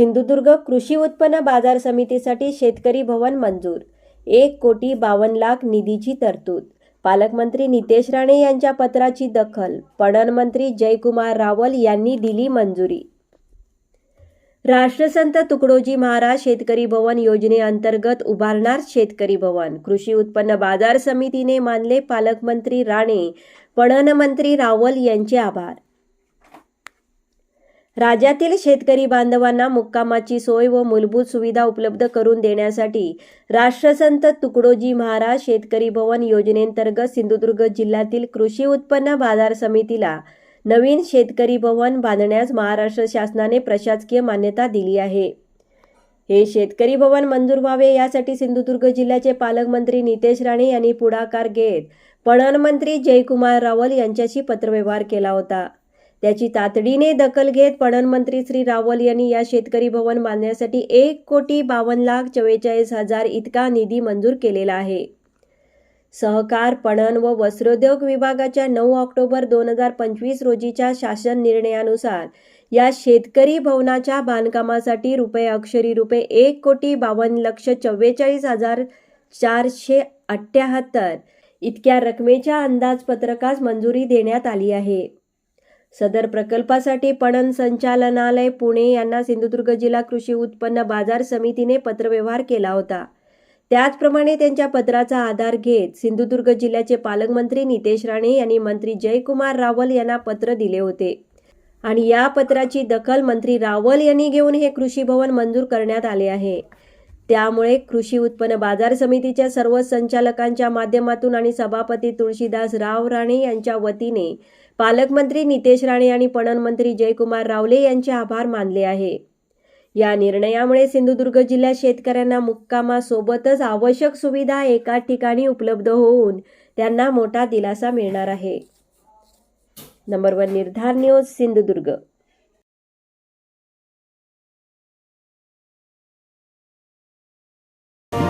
सिंधुदुर्ग कृषी उत्पन्न बाजार समितीसाठी शेतकरी भवन मंजूर. एक कोटी बावन्न लाख निधीची तरतूद. पालकमंत्री नितेश राणे यांच्या पत्राची दखल. पणन मंत्री जयकुमार रावल यांनी दिली मंजुरी. राष्ट्रसंत तुकडोजी महाराज शेतकरी भवन योजनेअंतर्गत उभारणार शेतकरी भवन. कृषी उत्पन्न बाजार समितीने मानले पालकमंत्री राणे पणन मंत्री रावल यांचे आभार. राज्यातील शेतकरी बांधवांना मुक्कामाची सोय व मूलभूत सुविधा उपलब्ध करून देण्यासाठी राष्ट्रसंत तुकडोजी महाराज शेतकरी भवन योजनेंतर्गत सिंधुदुर्ग जिल्ह्यातील कृषी उत्पन्न बाजार समितीला नवीन शेतकरी भवन बांधण्यास महाराष्ट्र शासनाने प्रशासकीय मान्यता दिली आहे. हे शेतकरी भवन मंजूर व्हावे यासाठी सिंधुदुर्ग जिल्ह्याचे पालकमंत्री नितेश राणे यांनी पुढाकार घेत पणन मंत्री जयकुमार रावल यांच्याशी पत्रव्यवहार केला होता. त्याची तातडीने दखल घेत पणनमंत्री श्री रावल यांनी या शेतकरी भवन बांधण्यासाठी एक कोटी बावन्न लाख चव्वेचाळीस हजार इतका निधी मंजूर केलेला आहे. सहकार पणन व वस्त्रोद्योग विभागाच्या नऊ ऑक्टोबर दोन हजार पंचवीस रोजीच्या शासन निर्णयानुसार या शेतकरी भवनाच्या बांधकामासाठी रुपये अक्षरी रुपये एक कोटी बावन्न लक्ष चव्वेचाळीस हजार चारशे अठ्ठ्याहत्तर इतक्या रकमेच्या अंदाजपत्रकास मंजुरी देण्यात आली आहे. सदर प्रकल्पासाठी पणन संचालनालय पुणे यांना सिंधुदुर्ग जिल्हा कृषी उत्पन्न बाजार समितीने पत्रव्यवहार केला होता. त्याचप्रमाणे त्यांच्या पत्राचा आधार घेत सिंधुदुर्ग जिल्ह्याचे पालकमंत्री नितेश राणे यांनी मंत्री जयकुमार रावल यांना पत्र दिले होते. आणि या पत्राची दखल मंत्री रावल यांनी घेऊन हे कृषी भवन मंजूर करण्यात आले आहे. त्यामुळे कृषी उत्पन्न बाजार समितीच्या सर्व संचालकांच्या माध्यमातून आणि सभापती तुळशीदास राव राणे यांच्या वतीने पालकमंत्री नितेश राणे आणि पणन मंत्री जयकुमार रावले यांचे आभार मानले आहे. या निर्णयामुळे सिंधुदुर्ग जिल्ह्यात शेतकऱ्यांना मुक्कामासोबतच आवश्यक सुविधा एकाच ठिकाणी उपलब्ध होऊन त्यांना मोठा दिलासा मिळणार आहे. Number one Nirdhar news Sindhudurg.